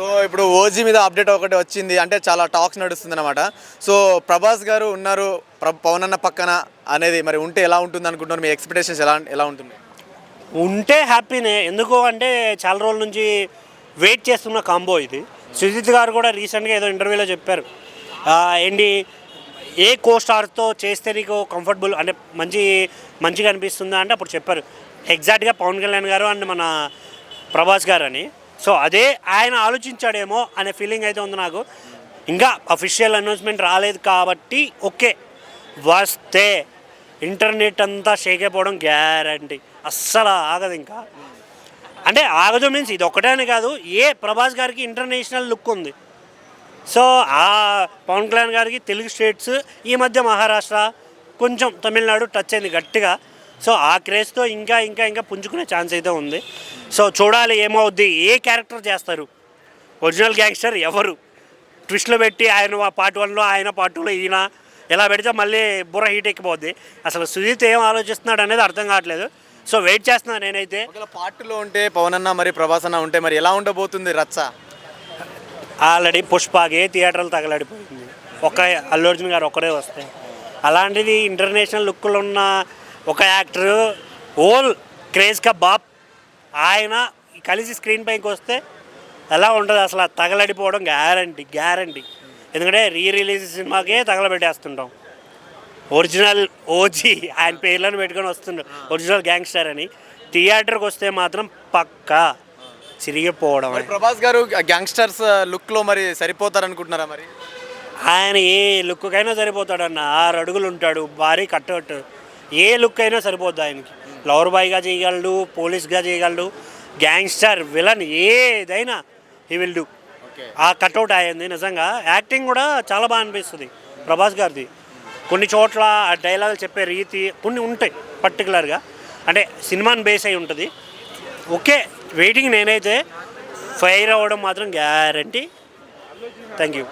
So ఇప్పుడు OG మీద update ఒకటి వచ్చింది. అంటే చాలా టాక్స్ నడుస్తుంది అనమాట సో ప్రభాస్ గారు ఉన్నారు ప్ర- పవన్ అన్న పక్కన అనేది మరి ఉంటే ఎలా ఉంటుంది అనుకుంటున్నారు? మీ ఎక్స్పెక్టేషన్స్ ఎలా ఎలా ఉంటుంది? ఉంటే హ్యాపీనే. ఎందుకు అంటే చాలా రోజుల నుంచి వెయిట్ చేస్తున్న కాంబో ఇది. సుజిత్ గారు కూడా రీసెంట్గా ఏదో ఇంటర్వ్యూలో చెప్పారు. ఏంటి ఏ కో స్టార్తో చేస్తే నీకు కంఫర్టబుల్ అంటే మంచి మంచిగా అనిపిస్తుందా అంటే అప్పుడు చెప్పారు. ఎగ్జాక్ట్గా పవన్ కళ్యాణ్ గారు అండ్ మన ప్రభాస్ గారు అని సో అదే ఆయన ఆలోచించాడేమో అనే ఫీలింగ్ అయితే ఉంది నాకు. ఇంకా అఫీషియల్ అనౌన్స్మెంట్ రాలేదు కాబట్టి ఓకే. వస్తే ఇంటర్నెట్ అంతా షేక్ అయిపోవడం గ్యారంటీ అస్సలు ఆగదు ఇంకా. అంటే ఆగదు మీన్స్ ఇది ఒకటేనే కాదు ఏ ప్రభాస్ గారికి ఇంటర్నేషనల్ లుక్ ఉంది. సో ఆ పవన్ కళ్యాణ్ గారికి తెలుగు స్టేట్స్ ఈ మధ్య మహారాష్ట్ర కొంచెం తమిళనాడు టచ్ అయింది గట్టిగా. సో ఆ క్రేజ్తో ఇంకా ఇంకా ఇంకా పుంజుకునే ఛాన్స్ అయితే ఉంది. సో చూడాలి ఏమవుద్ది ఏ క్యారెక్టర్ చేస్తారు? ఒరిజినల్ గ్యాంగ్స్టర్ ఎవరు? ట్విస్ట్లో పెట్టి ఆయన పార్ట్ వన్లో ఆయన పార్ట్ టూలో ఈయన ఎలా పెడితే మళ్ళీ బుర్ర హీట్ ఎక్కిపోద్ది. అసలు సుజిత్ ఏం ఆలోచిస్తున్నాడు అనేది అర్థం కావట్లేదు. సో వెయిట్ చేస్తున్నాను నేనైతే. పార్టీలో ఉంటే పవన్ అన్న మరి ప్రభాస్ అన్న ఉంటే మరి ఎలా ఉండబోతుంది రచ్చ? ఆల్రెడీ పుష్పకి థియేటర్లు తగలడిపోయింది. ఒక అల్లు అర్జున్ గారు ఒకరే వస్తాయి అలాంటిది ఇంటర్నేషనల్ లుక్లో ఉన్న ఒక యాక్టర్ ఓల్ క్రేజ్ కా బాప్ ఆయన కలిసి స్క్రీన్ పైకి వస్తే ఎలా ఉంటుంది అసలు తగలడిపోవడం గ్యారంటీ గ్యారంటీ ఎందుకంటే రీ రిలీజ్ సినిమాకే తగలబెట్టేస్తుంటాం. ఒరిజినల్ ఓజీ ఆయన పేర్లను పెట్టుకొని వస్తుండ్రు. ఒరిజినల్ గ్యాంగ్స్టర్ అని. థియేటర్కి వస్తే మాత్రం పక్కా చిరిగిపోవడం ప్రభాస్ గారు గ్యాంగ్స్టర్స్ లుక్లో మరి సరిపోతారు అనుకుంటున్నారా మరి? ఆయన ఏ లుక్కైనా సరిపోతాడన్న. ఆరు అడుగులు ఉంటాడు. భారీ కట్అవుట్. ఏ లుక్ అయినా సరిపోద్ది ఆయనకి. లవర్ బాయ్గా చేయగలడు పోలీస్గా చేయగలడు గ్యాంగ్స్టర్ విలన్ ఏదైనా హీ విల్ డూ ఆ కట్అవుట్ అయింది నిజంగా యాక్టింగ్ కూడా చాలా బాగా అనిపిస్తుంది ప్రభాస్ గారిది. కొన్ని చోట్ల ఆ డైలాగులు చెప్పే రీతి కొన్ని ఉంటాయి పర్టికులర్గా అంటే సినిమాని బేస్ అయి ఉంటుంది. ఓకే వెయిటింగ్ నేనైతే ఫైర్ అవ్వడం మాత్రం గ్యారంటీ థ్యాంక్ యూ